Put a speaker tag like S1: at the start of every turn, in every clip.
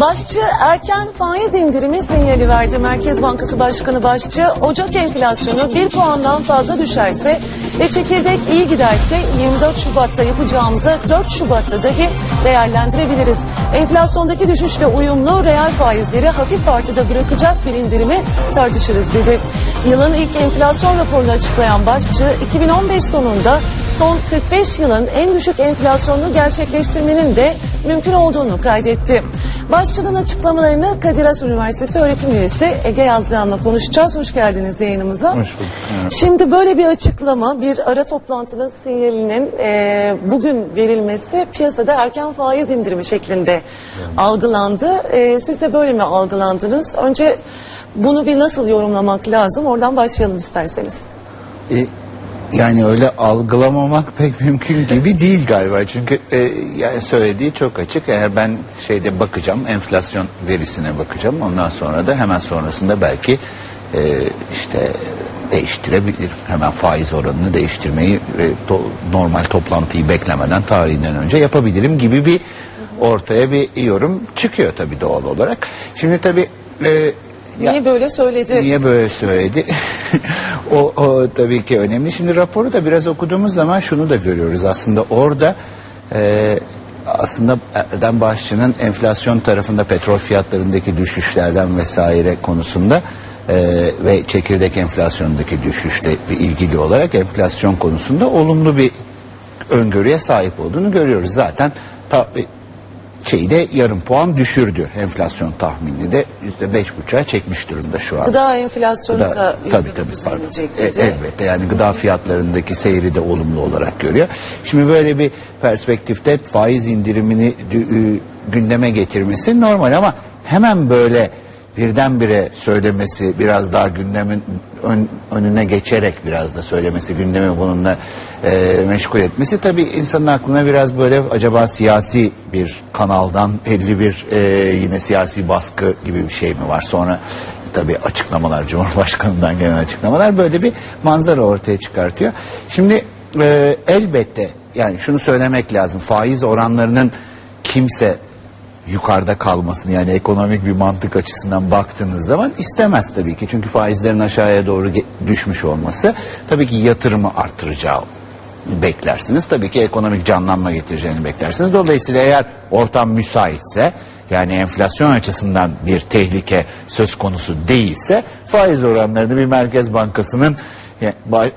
S1: Başçı erken faiz indirimi sinyali verdi. Merkez Bankası Başkanı Başçı, Ocak enflasyonu bir puandan fazla düşerse ve çekirdek iyi giderse 24 Şubat'ta yapacağımızı 4 Şubat'ta dahi değerlendirebiliriz. Enflasyondaki düşüşle uyumlu reel faizleri hafif artıda bırakacak bir indirimi tartışırız dedi. Yılın ilk enflasyon raporunu açıklayan Başçı, 2015 sonunda son 45 yılın en düşük enflasyonunu gerçekleştirmenin de mümkün olduğunu kaydetti. Başçı'nın açıklamalarını Kadir Has Üniversitesi öğretim üyesi Ege Yazgan'la konuşacağız. Hoş geldiniz yayınımıza.
S2: Hoş bulduk, evet.
S1: Şimdi böyle bir açıklama, bir ara toplantının sinyalinin e, bugün verilmesi piyasada erken faiz indirimi şeklinde algılandı. E, siz de böyle mi algılandınız? Önce bunu bir nasıl yorumlamak lazım? Oradan başlayalım isterseniz.
S2: E, yani öyle algılamamak pek mümkün gibi değil galiba. Çünkü e, yani söylediği çok açık. Eğer ben şeyde bakacağım, enflasyon verisine bakacağım. Ondan sonra da hemen sonrasında belki e, işte değiştirebilirim. Hemen faiz oranını değiştirmeyi e, to- normal toplantıyı beklemeden tarihinden önce yapabilirim gibi bir ortaya bir yorum çıkıyor tabii doğal olarak. Şimdi tabii e, ya-
S1: Niye böyle söyledi?
S2: Niye böyle söyledi? o, o tabii ki önemli. Şimdi raporu da biraz okuduğumuz zaman şunu da görüyoruz. Aslında orada e, aslında Erdem Başçı'nın enflasyon tarafında petrol fiyatlarındaki düşüşlerden vesaire konusunda e, ve çekirdek enflasyondaki düşüşle ilgili olarak enflasyon konusunda olumlu bir öngörüye sahip olduğunu görüyoruz. Zaten ta, şeyi de yarım puan düşürdü enflasyon tahminini de yüzde beş buçuğa çekmiş durumda şu an.
S1: Gıda enflasyonu
S2: Gıda-
S1: da
S2: tabii tabii pardon. E, elbette yani gıda fiyatlarındaki seyri de olumlu olarak görüyor. Şimdi böyle bir perspektifte faiz indirimini gündeme getirmesi normal ama hemen böyle birdenbire söylemesi biraz daha gündemin ön- önüne geçerek biraz da söylemesi gündemi bununla e, meşgul etmesi tabii insanın aklına biraz böyle acaba siyasi bir kanaldan 51 e, yine siyasi baskı gibi bir şey mi var sonra tabii açıklamalar Cumhurbaşkanı'ndan gelen açıklamalar böyle bir manzara ortaya çıkartıyor. Şimdi e, elbette yani şunu söylemek lazım faiz oranlarının kimse yukarıda kalmasını yani ekonomik bir mantık açısından baktığınız zaman istemez tabii ki. Çünkü faizlerin aşağıya doğru düşmüş olması tabii ki yatırımı artıracağı beklersiniz. Tabii ki ekonomik canlanma getireceğini beklersiniz. Dolayısıyla eğer ortam müsaitse yani enflasyon açısından bir tehlike söz konusu değilse faiz oranlarını bir merkez bankasının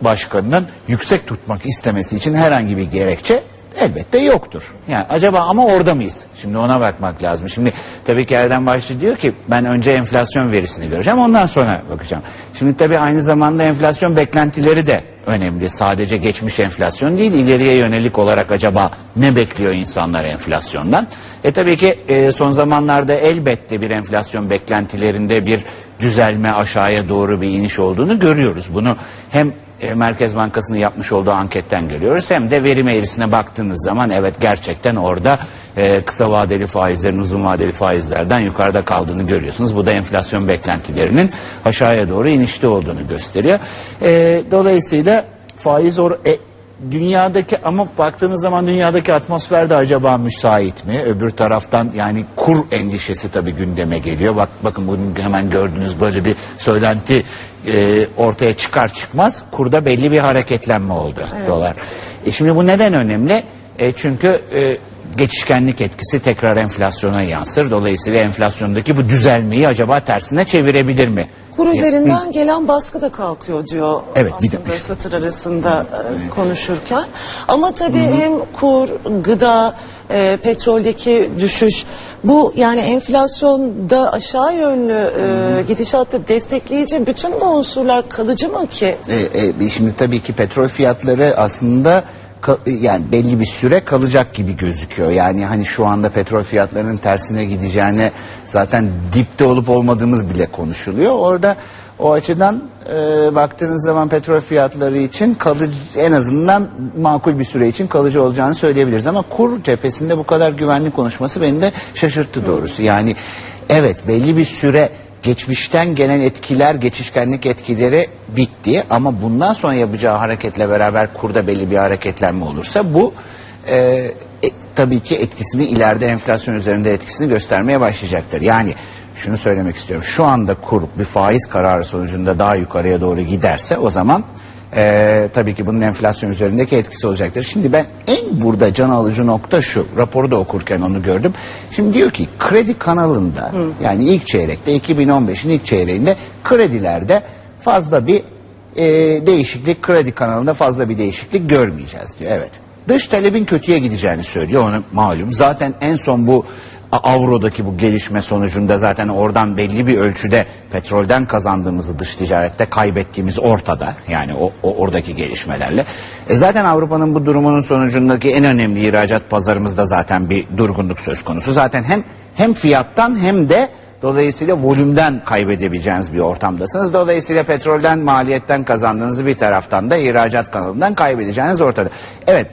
S2: başkanının yüksek tutmak istemesi için herhangi bir gerekçe elbette yoktur. Yani acaba ama orada mıyız? Şimdi ona bakmak lazım. Şimdi tabii ki Erdem Başçı diyor ki ben önce enflasyon verisini göreceğim ondan sonra bakacağım. Şimdi tabii aynı zamanda enflasyon beklentileri de önemli. Sadece geçmiş enflasyon değil ileriye yönelik olarak acaba ne bekliyor insanlar enflasyondan? E tabii ki e, son zamanlarda elbette bir enflasyon beklentilerinde bir düzelme aşağıya doğru bir iniş olduğunu görüyoruz. Bunu hem e, Merkez Bankası'nın yapmış olduğu anketten görüyoruz. Hem de verim eğrisine baktığınız zaman evet gerçekten orada e, kısa vadeli faizlerin uzun vadeli faizlerden yukarıda kaldığını görüyorsunuz. Bu da enflasyon beklentilerinin aşağıya doğru inişte olduğunu gösteriyor. E, dolayısıyla faiz or e, dünyadaki ama baktığınız zaman dünyadaki atmosfer de acaba müsait mi? Öbür taraftan yani kur endişesi tabii gündeme geliyor. Bak bakın bugün hemen gördüğünüz böyle bir söylenti e, ortaya çıkar çıkmaz kurda belli bir hareketlenme oldu dolar. E şimdi bu neden önemli? E, çünkü e, geçişkenlik etkisi tekrar enflasyona yansır. Dolayısıyla enflasyondaki bu düzelmeyi acaba tersine çevirebilir mi?
S1: Kur üzerinden gelen baskı da kalkıyor diyor
S2: Evet, bir de-
S1: aslında satır arasında e, konuşurken. Ama tabii hem kur, gıda, e, petroldeki düşüş bu yani enflasyonda aşağı yönlü e, gidişatta destekleyici bütün bu unsurlar kalıcı mı ki?
S2: E, e, şimdi tabii ki petrol fiyatları aslında yani belli bir süre kalacak gibi gözüküyor. Yani hani şu anda petrol fiyatlarının tersine gideceğine zaten dipte olup olmadığımız bile konuşuluyor. Orada o açıdan e, baktığınız zaman petrol fiyatları için kalıcı en azından makul bir süre için kalıcı olacağını söyleyebiliriz. Ama kur cephesinde bu kadar güvenli konuşması beni de şaşırttı doğrusu. Yani evet belli bir süre geçmişten gelen etkiler, geçişkenlik etkileri bitti ama bundan sonra yapacağı hareketle beraber kurda belli bir hareketlenme olursa bu e, e, tabii ki etkisini ileride enflasyon üzerinde etkisini göstermeye başlayacaktır. Yani şunu söylemek istiyorum. Şu anda kur bir faiz kararı sonucunda daha yukarıya doğru giderse o zaman e, tabii ki bunun enflasyon üzerindeki etkisi olacaktır. Şimdi ben en burada can alıcı nokta şu. Raporu da okurken onu gördüm. Şimdi diyor ki kredi kanalında yani ilk çeyrekte 2015'in ilk çeyreğinde kredilerde fazla bir e, değişiklik kredi kanalında fazla bir değişiklik görmeyeceğiz diyor. Evet. Dış talebin kötüye gideceğini söylüyor onu malum. Zaten en son bu avrodaki bu gelişme sonucunda zaten oradan belli bir ölçüde petrolden kazandığımızı dış ticarette kaybettiğimiz ortada. Yani o, o oradaki gelişmelerle. E zaten Avrupa'nın bu durumunun sonucundaki en önemli ihracat pazarımızda zaten bir durgunluk söz konusu. Zaten hem hem fiyattan hem de Dolayısıyla volümden kaybedebileceğiniz bir ortamdasınız. Dolayısıyla petrolden, maliyetten kazandığınızı bir taraftan da ihracat kanalından kaybedeceğiniz ortada. Evet,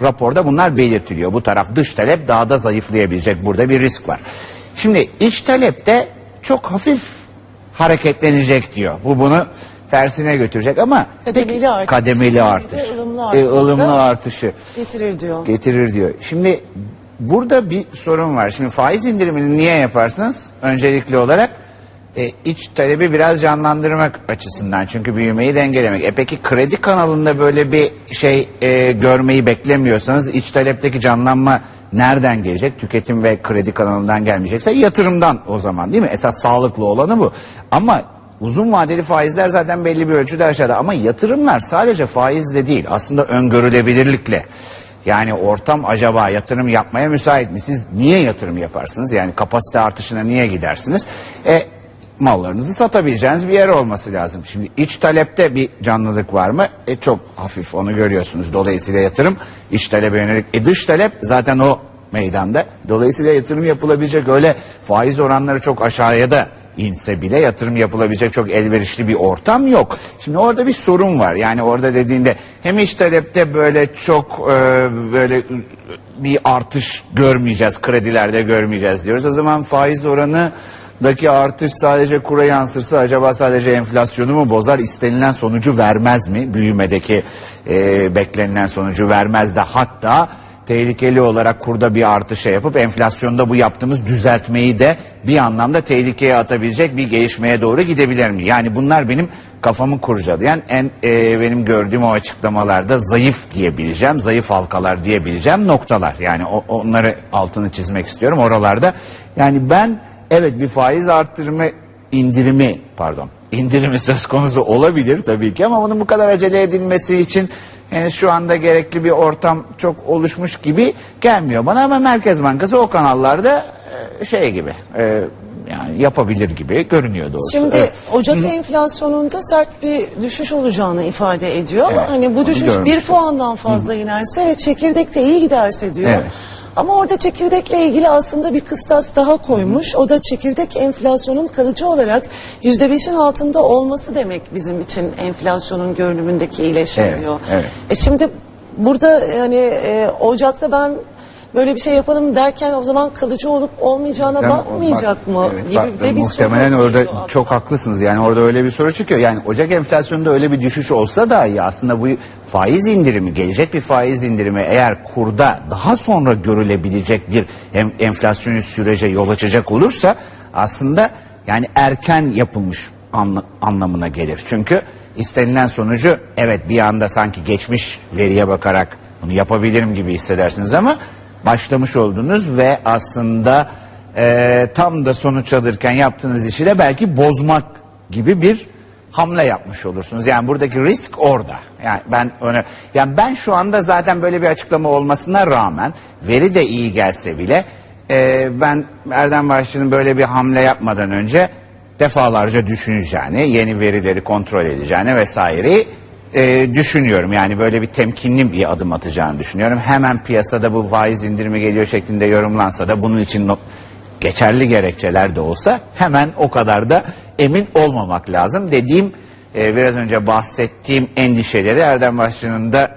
S2: raporda bunlar belirtiliyor. Bu taraf dış talep daha da zayıflayabilecek. Burada bir risk var. Şimdi iç talepte çok hafif hareketlenecek diyor. Bu bunu tersine götürecek ama
S1: Kademeli artış.
S2: kademeli artış.
S1: ılımlı
S2: E,
S1: artış da-
S2: ılımlı artışı
S1: Getirir diyor.
S2: getirir diyor. Şimdi burada bir sorun var. Şimdi faiz indirimini niye yaparsınız? Öncelikli olarak e, iç talebi biraz canlandırmak açısından. Çünkü büyümeyi dengelemek. E peki kredi kanalında böyle bir şey e, görmeyi beklemiyorsanız iç talepteki canlanma nereden gelecek? Tüketim ve kredi kanalından gelmeyecekse yatırımdan o zaman değil mi? Esas sağlıklı olanı bu. Ama Uzun vadeli faizler zaten belli bir ölçüde aşağıda ama yatırımlar sadece faizle değil aslında öngörülebilirlikle. Yani ortam acaba yatırım yapmaya müsait mi? Siz niye yatırım yaparsınız? Yani kapasite artışına niye gidersiniz? E, mallarınızı satabileceğiniz bir yer olması lazım. Şimdi iç talepte bir canlılık var mı? E, çok hafif onu görüyorsunuz. Dolayısıyla yatırım iç talebe yönelik. E, dış talep zaten o meydanda. Dolayısıyla yatırım yapılabilecek öyle faiz oranları çok aşağıya da inse bile yatırım yapılabilecek çok elverişli bir ortam yok. Şimdi orada bir sorun var. Yani orada dediğinde hem iç talepte böyle çok e, böyle bir artış görmeyeceğiz, kredilerde görmeyeceğiz diyoruz. O zaman faiz oranı daki artış sadece kura yansırsa acaba sadece enflasyonu mu bozar istenilen sonucu vermez mi büyümedeki e, beklenilen sonucu vermez de hatta tehlikeli olarak kurda bir artışa yapıp enflasyonda bu yaptığımız düzeltmeyi de bir anlamda tehlikeye atabilecek bir gelişmeye doğru gidebilir mi? Yani bunlar benim kafamı kurcalayan en e, benim gördüğüm o açıklamalarda zayıf diyebileceğim, zayıf halkalar diyebileceğim noktalar. Yani o- onları altını çizmek istiyorum oralarda. Yani ben evet bir faiz arttırımı indirimi pardon indirimi söz konusu olabilir tabii ki ama bunun bu kadar acele edilmesi için henüz şu anda gerekli bir ortam çok oluşmuş gibi gelmiyor bana ama Merkez Bankası o kanallarda e, şey gibi e, yani yapabilir gibi görünüyor doğrusu.
S1: Şimdi
S2: Evet.
S1: Ocak enflasyonunda sert bir düşüş olacağını ifade ediyor.
S2: Evet,
S1: hani bu düşüş bir puandan fazla inerse ve çekirdekte iyi giderse diyor.
S2: Evet.
S1: Ama orada çekirdekle ilgili aslında bir kıstas daha koymuş. O da çekirdek enflasyonun kalıcı olarak yüzde beşin altında olması demek bizim için enflasyonun görünümündeki iyileşme
S2: Evet,
S1: diyor.
S2: evet.
S1: E şimdi burada yani e, Ocak'ta ben böyle bir şey yapalım derken o zaman kalıcı olup olmayacağına
S2: Sen-
S1: bakmayacak
S2: bak-
S1: mı
S2: evet,
S1: gibi
S2: bak,
S1: de bir
S2: muhtemelen orada
S1: geliyor
S2: çok haklısınız. Yani orada öyle bir soru çıkıyor. Yani Ocak enflasyonunda öyle bir düşüş olsa dahi aslında bu faiz indirimi, gelecek bir faiz indirimi eğer kurda daha sonra görülebilecek bir em, enflasyonist sürece yol açacak olursa aslında yani erken yapılmış anla- anlamına gelir. Çünkü istenilen sonucu evet bir anda sanki geçmiş veriye bakarak bunu yapabilirim gibi hissedersiniz ama başlamış oldunuz ve aslında e, tam da sonuç alırken yaptığınız işi de belki bozmak gibi bir hamle yapmış olursunuz. Yani buradaki risk orada. Yani ben öne yani ben şu anda zaten böyle bir açıklama olmasına rağmen veri de iyi gelse bile e, ben Erdem Başçı'nın böyle bir hamle yapmadan önce defalarca düşüneceğini, yeni verileri kontrol edeceğini vesaireyi e, düşünüyorum. Yani böyle bir temkinli bir adım atacağını düşünüyorum. Hemen piyasada bu faiz indirimi geliyor şeklinde yorumlansa da bunun için no- geçerli gerekçeler de olsa hemen o kadar da emin olmamak lazım. Dediğim e, biraz önce bahsettiğim endişeleri Erdem Başçı'nın da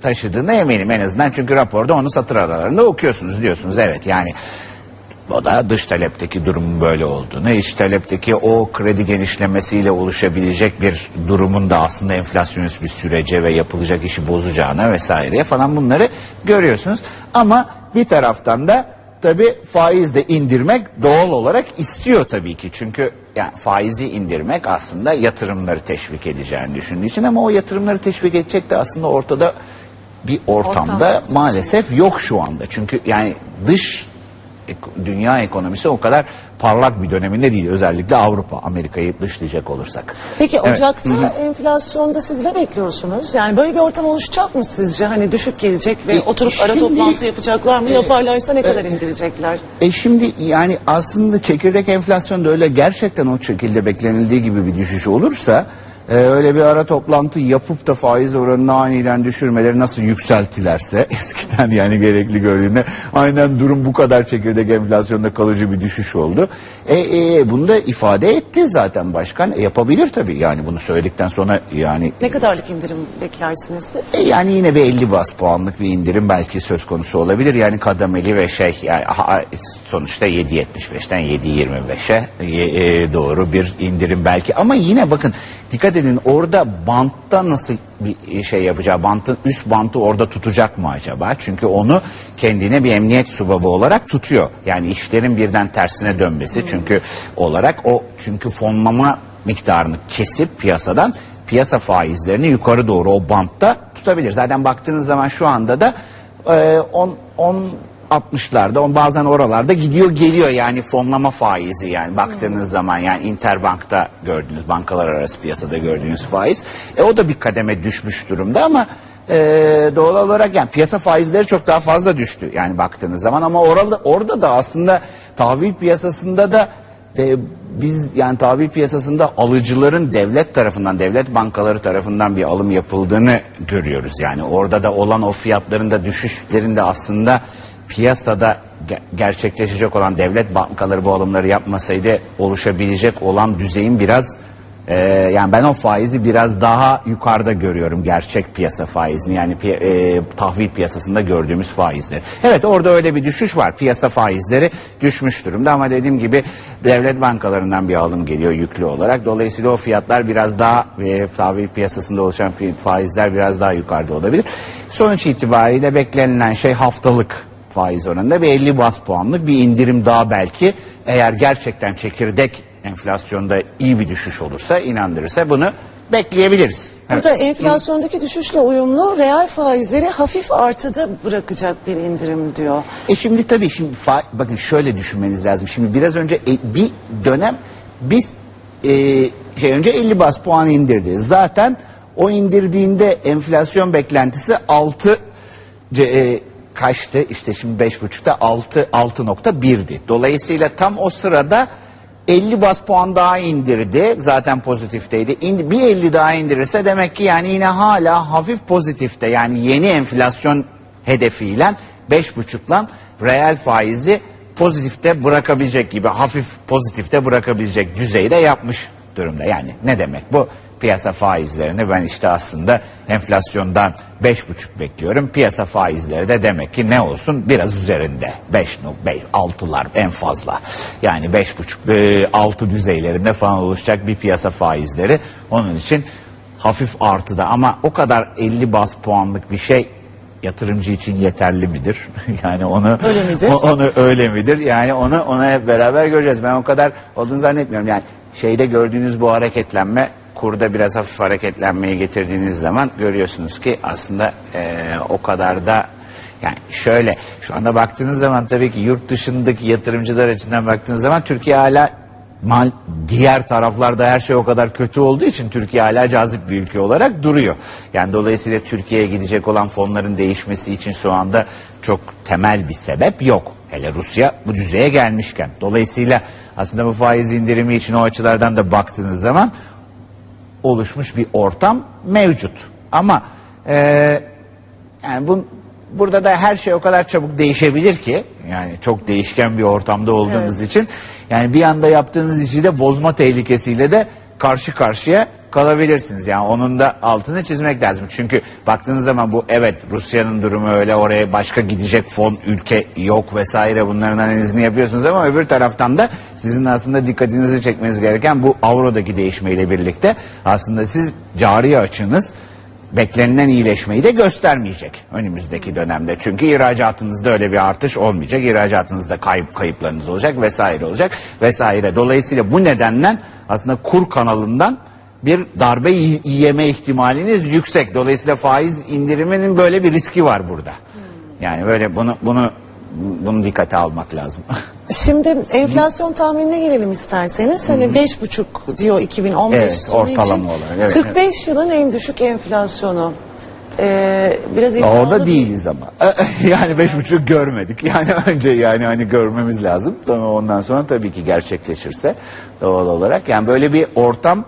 S2: taşıdığına eminim en azından. Çünkü raporda onu satır aralarında okuyorsunuz diyorsunuz. Evet yani o da dış talepteki durumun böyle olduğunu, iç talepteki o kredi genişlemesiyle oluşabilecek bir durumun da aslında enflasyonist bir sürece ve yapılacak işi bozacağına vesaireye falan bunları görüyorsunuz. Ama bir taraftan da tabii faiz de indirmek doğal olarak istiyor tabii ki. Çünkü yani faizi indirmek aslında yatırımları teşvik edeceğini düşündüğü için ama o yatırımları teşvik edecek de aslında ortada bir ortamda
S1: Ortam.
S2: maalesef yok şu anda. Çünkü yani dış dünya ekonomisi o kadar parlak bir döneminde değil. Özellikle Avrupa, Amerika'yı dışlayacak olursak.
S1: Peki
S2: Evet.
S1: Ocak'ta enflasyonda siz ne bekliyorsunuz? Yani böyle bir ortam oluşacak mı sizce? Hani düşük gelecek ve
S2: E,
S1: oturup ara
S2: şimdi-
S1: toplantı yapacaklar mı? Yaparlarsa ne kadar indirecekler?
S2: E şimdi yani aslında çekirdek enflasyonda öyle gerçekten o şekilde beklenildiği gibi bir düşüş olursa e, öyle bir ara toplantı yapıp da faiz oranını aniden düşürmeleri nasıl yükseltilerse eskiden yani gerekli gördüğünde aynen durum bu kadar çekirdek enflasyonda kalıcı bir düşüş oldu. E, e, bunu da ifade etti zaten başkan. E, yapabilir tabii yani bunu söyledikten sonra yani
S1: Ne kadarlık indirim beklersiniz siz?
S2: e yani yine bir 50 bas puanlık bir indirim belki söz konusu olabilir. Yani kademeli ve şey yani ha- sonuçta 7.75'ten 7.25'e e, e, doğru bir indirim belki. Ama yine bakın dikkat edin orada bantta nasıl bir şey yapacağı bantın üst bantı orada tutacak mı acaba? Çünkü onu kendine bir emniyet subabı olarak tutuyor. Yani işlerin birden tersine dönmesi çünkü olarak o çünkü fonlama miktarını kesip piyasadan piyasa faizlerini yukarı doğru o bantta tutabilir. Zaten baktığınız zaman şu anda da e, 10 10 60'larda on bazen oralarda gidiyor geliyor yani fonlama faizi yani baktığınız zaman. Yani Interbank'ta gördüğünüz bankalar arası piyasada gördüğünüz faiz. E, o da bir kademe düşmüş durumda ama e, doğal olarak yani piyasa faizleri çok daha fazla düştü yani baktığınız zaman. Ama orada orada da aslında tahvil piyasasında da de biz yani tahvil piyasasında alıcıların devlet tarafından, devlet bankaları tarafından bir alım yapıldığını görüyoruz. Yani orada da olan o fiyatların da düşüşlerin de aslında piyasada ge- gerçekleşecek olan devlet bankaları bu alımları yapmasaydı oluşabilecek olan düzeyin biraz ee, yani ben o faizi biraz daha yukarıda görüyorum gerçek piyasa faizini yani pi- e, tahvil piyasasında gördüğümüz faizleri. Evet orada öyle bir düşüş var piyasa faizleri düşmüş durumda ama dediğim gibi devlet bankalarından bir alım geliyor yüklü olarak. Dolayısıyla o fiyatlar biraz daha e, tahvil piyasasında oluşan faizler biraz daha yukarıda olabilir. Sonuç itibariyle beklenilen şey haftalık faiz oranında bir 50 bas puanlık bir indirim daha belki eğer gerçekten çekirdek enflasyonda iyi bir düşüş olursa inandırırsa bunu bekleyebiliriz. Evet.
S1: Burada enflasyondaki düşüşle uyumlu reel faizleri hafif artıda bırakacak bir indirim diyor.
S2: E şimdi tabii şimdi bakın şöyle düşünmeniz lazım. Şimdi biraz önce e, bir dönem biz e, şey önce 50 bas puan indirdi. Zaten o indirdiğinde enflasyon beklentisi 6 ce- e, kaçtı? İşte şimdi 5.5'ta 6 6.1'di. Dolayısıyla tam o sırada 50 bas puan daha indirdi. Zaten pozitifteydi. İndi, bir 50 daha indirirse demek ki yani yine hala hafif pozitifte. Yani yeni enflasyon hedefiyle 5,5'lan reel faizi pozitifte bırakabilecek gibi hafif pozitifte bırakabilecek düzeyde yapmış durumda. Yani ne demek bu? Piyasa faizlerini ben işte aslında enflasyondan 5,5 bekliyorum. Piyasa faizleri de demek ki ne olsun biraz üzerinde 5 6'lar en fazla. Yani 5,5 6 düzeylerinde falan oluşacak bir piyasa faizleri. Onun için hafif artıda ama o kadar 50 bas puanlık bir şey yatırımcı için yeterli midir? yani onu
S1: Öyle midir?
S2: o- onu öyle midir? Yani onu ona hep beraber göreceğiz. Ben o kadar olduğunu zannetmiyorum. Yani şeyde gördüğünüz bu hareketlenme kurda biraz hafif hareketlenmeye getirdiğiniz zaman görüyorsunuz ki aslında eee, o kadar da yani şöyle şu anda baktığınız zaman tabii ki yurt dışındaki yatırımcılar açısından baktığınız zaman Türkiye hala mal, diğer taraflarda her şey o kadar kötü olduğu için Türkiye hala cazip bir ülke olarak duruyor. Yani dolayısıyla Türkiye'ye gidecek olan fonların değişmesi için şu anda çok temel bir sebep yok. Hele Rusya bu düzeye gelmişken. Dolayısıyla aslında bu faiz indirimi için o açılardan da baktığınız zaman oluşmuş bir ortam mevcut. Ama e, yani bu, burada da her şey o kadar çabuk değişebilir ki yani çok değişken bir ortamda olduğumuz için yani bir anda yaptığınız işi de bozma tehlikesiyle de karşı karşıya kalabilirsiniz. Yani onun da altını çizmek lazım. Çünkü baktığınız zaman bu evet Rusya'nın durumu öyle oraya başka gidecek fon ülke yok vesaire bunların analizini yapıyorsunuz ama öbür taraftan da sizin aslında dikkatinizi çekmeniz gereken bu avrodaki değişmeyle birlikte aslında siz cari açınız beklenilen iyileşmeyi de göstermeyecek önümüzdeki dönemde. Çünkü ihracatınızda öyle bir artış olmayacak. İhracatınızda kayıp kayıplarınız olacak vesaire olacak vesaire. Dolayısıyla bu nedenden aslında kur kanalından bir darbe yeme ihtimaliniz yüksek. Dolayısıyla faiz indiriminin böyle bir riski var burada. Yani böyle bunu bunu bunu dikkate almak lazım.
S1: Şimdi enflasyon tahminine girelim isterseniz. Hani beş buçuk diyor 2015
S2: Evet,
S1: sonu
S2: ortalama
S1: için.
S2: olarak, evet,
S1: 45 yılın en düşük enflasyonu. Ee, biraz iddialı
S2: Orada
S1: değil.
S2: değiliz ama. yani beş buçuk görmedik. Yani önce yani hani görmemiz lazım. Ondan sonra tabii ki gerçekleşirse doğal olarak. Yani böyle bir ortam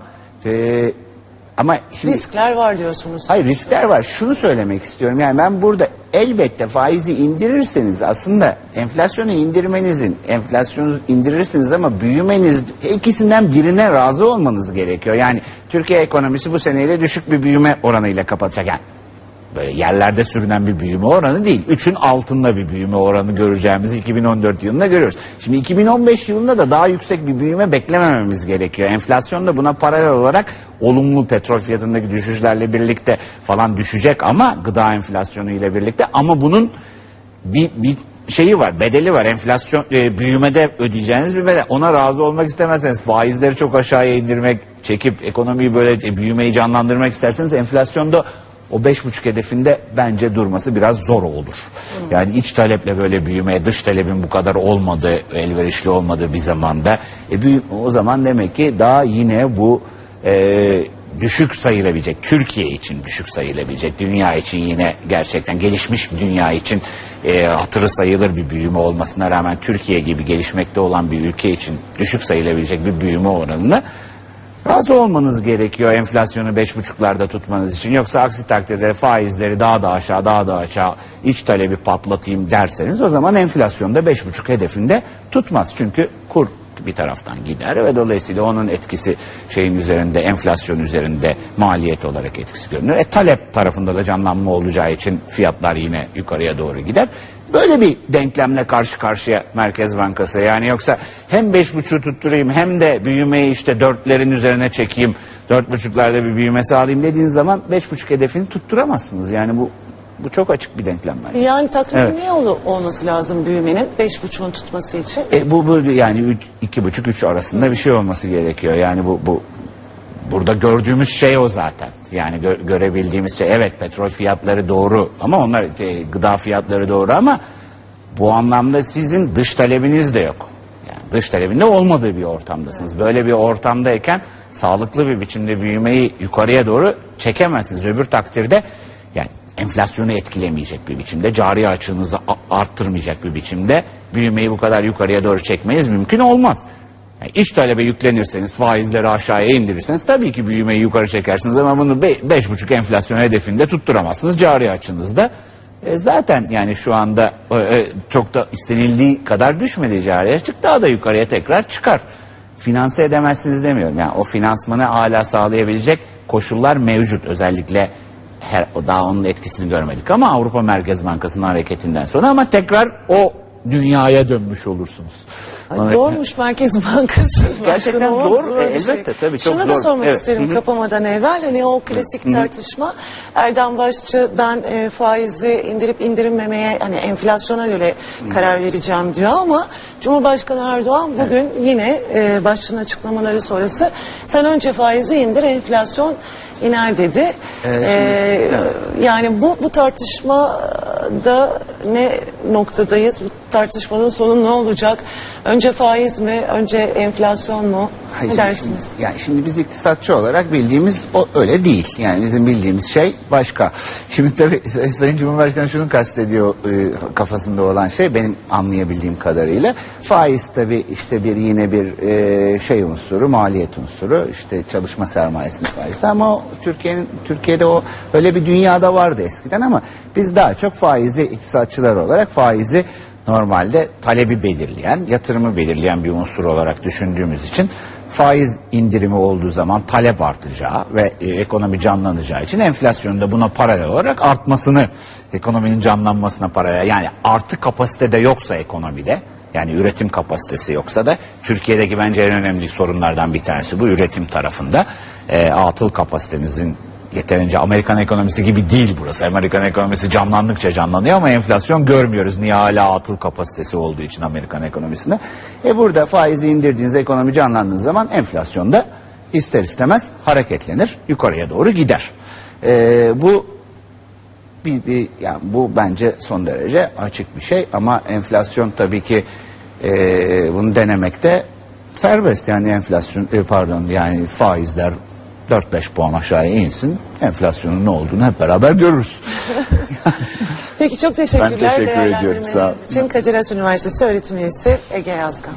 S2: e, ama şimdi
S1: Riskler var diyorsunuz.
S2: Hayır riskler var. Şunu söylemek istiyorum. Yani ben burada elbette faizi indirirseniz aslında enflasyonu indirmenizin, enflasyonu indirirsiniz ama büyümeniz ikisinden birine razı olmanız gerekiyor. Yani Türkiye ekonomisi bu seneyle düşük bir büyüme oranıyla kapatacak. Yani böyle yerlerde sürünen bir büyüme oranı değil. Üçün altında bir büyüme oranı göreceğimizi 2014 yılında görüyoruz. Şimdi 2015 yılında da daha yüksek bir büyüme beklemememiz gerekiyor. Enflasyon da buna paralel olarak olumlu petrol fiyatındaki düşüşlerle birlikte falan düşecek ama gıda enflasyonu ile birlikte ama bunun bir, bir şeyi var, bedeli var. Enflasyon e, büyümede ödeyeceğiniz bir bedel. Ona razı olmak istemezseniz faizleri çok aşağıya indirmek, çekip ekonomiyi böyle e, büyümeyi canlandırmak isterseniz enflasyonda o beş buçuk hedefinde bence durması biraz zor olur. Yani iç taleple böyle büyümeye, dış talebin bu kadar olmadığı, elverişli olmadığı bir zamanda e, büyü- o zaman demek ki daha yine bu e, düşük sayılabilecek, Türkiye için düşük sayılabilecek, dünya için yine gerçekten gelişmiş bir dünya için e, hatırı sayılır bir büyüme olmasına rağmen Türkiye gibi gelişmekte olan bir ülke için düşük sayılabilecek bir büyüme oranına razı olmanız gerekiyor enflasyonu beş buçuklarda tutmanız için. Yoksa aksi takdirde faizleri daha da aşağı daha da aşağı iç talebi patlatayım derseniz o zaman enflasyonda beş buçuk hedefinde tutmaz. Çünkü kur bir taraftan gider ve dolayısıyla onun etkisi şeyin üzerinde enflasyon üzerinde maliyet olarak etkisi görünür. E talep tarafında da canlanma olacağı için fiyatlar yine yukarıya doğru gider. Böyle bir denklemle karşı karşıya Merkez Bankası. Yani yoksa hem beş buçuğu tutturayım hem de büyümeyi işte dörtlerin üzerine çekeyim. Dört buçuklarda bir büyüme sağlayayım dediğiniz zaman beş buçuk hedefini tutturamazsınız. Yani bu bu çok açık bir denklem bence.
S1: Yani takribi
S2: Evet.
S1: ne olması lazım büyümenin beş buçuğun tutması için?
S2: E, bu, bu yani üç, iki buçuk üç arasında bir şey olması gerekiyor. Yani bu bu burada gördüğümüz şey o zaten. Yani gö- görebildiğimiz şey evet petrol fiyatları doğru ama onlar e, gıda fiyatları doğru ama bu anlamda sizin dış talebiniz de yok. Yani dış talebinde olmadığı bir ortamdasınız. Böyle bir ortamdayken sağlıklı bir biçimde büyümeyi yukarıya doğru çekemezsiniz. Öbür takdirde enflasyonu etkilemeyecek bir biçimde, cari açığınızı arttırmayacak bir biçimde büyümeyi bu kadar yukarıya doğru çekmeniz mümkün olmaz. Yani iç talebe yüklenirseniz, faizleri aşağıya indirirseniz tabii ki büyümeyi yukarı çekersiniz ama bunu be- beş buçuk enflasyon hedefinde tutturamazsınız cari açınızda. E, zaten yani şu anda e, e, çok da istenildiği kadar düşmedi cari açık daha da yukarıya tekrar çıkar. Finanse edemezsiniz demiyorum. Yani o finansmanı hala sağlayabilecek koşullar mevcut. Özellikle her, daha onun etkisini görmedik ama Avrupa Merkez Bankası'nın hareketinden sonra ama tekrar o dünyaya dönmüş olursunuz.
S1: Ay, Zormuş Merkez Bankası.
S2: Gerçekten
S1: Başkanı,
S2: zor,
S1: bir
S2: e,
S1: şey.
S2: elbette, tabii, çok
S1: Şunu da
S2: zor.
S1: sormak
S2: Evet,
S1: isterim
S2: hı hı.
S1: kapamadan evvel. Hani o klasik tartışma Erdem Başçı ben e, faizi indirip indirilmemeye hani enflasyona göre karar vereceğim diyor ama Cumhurbaşkanı Erdoğan bugün yine e, Başçı'nın açıklamaları sonrası sen önce faizi indir enflasyon iner dedi. E, Yani bu bu tartışmada ne noktadayız? Bu tartışmanın sonu ne olacak? Önce faiz mi? Önce enflasyon mu?
S2: Hayır,
S1: ne dersiniz?
S2: Şimdi, yani şimdi biz iktisatçı olarak bildiğimiz o öyle değil. Yani bizim bildiğimiz şey başka. Şimdi tabii Say- Sayın Cumhurbaşkanı şunu kastediyor e, kafasında olan şey benim anlayabildiğim kadarıyla. Faiz tabii işte bir yine bir e, şey unsuru, maliyet unsuru. işte çalışma sermayesinin faizi ama o Türkiye'nin Türkiye'de o öyle bir dünyada vardı eskiden ama biz daha çok faizi iktisatçılar olarak faizi normalde talebi belirleyen, yatırımı belirleyen bir unsur olarak düşündüğümüz için faiz indirimi olduğu zaman talep artacağı ve e, ekonomi canlanacağı için enflasyonun da buna paralel olarak artmasını, ekonominin canlanmasına paralel yani artı kapasitede yoksa ekonomide yani üretim kapasitesi yoksa da Türkiye'deki bence en önemli sorunlardan bir tanesi bu üretim tarafında. E, atıl kapasitemizin yeterince Amerikan ekonomisi gibi değil burası. Amerikan ekonomisi canlandıkça canlanıyor ama enflasyon görmüyoruz. Niye hala atıl kapasitesi olduğu için Amerikan ekonomisinde. E burada faizi indirdiğiniz ekonomi canlandığı zaman enflasyonda ister istemez hareketlenir. Yukarıya doğru gider. E, bu bir, bir yani bu bence son derece açık bir şey ama enflasyon tabii ki e, bunu denemekte serbest yani enflasyon e, pardon yani faizler 4-5 puan aşağıya insin enflasyonun ne olduğunu hep beraber görürüz.
S1: Peki çok teşekkürler
S2: Ben teşekkür ediyorum, sağ olun.
S1: için Kadir Has Üniversitesi öğretim üyesi Ege Yazgan.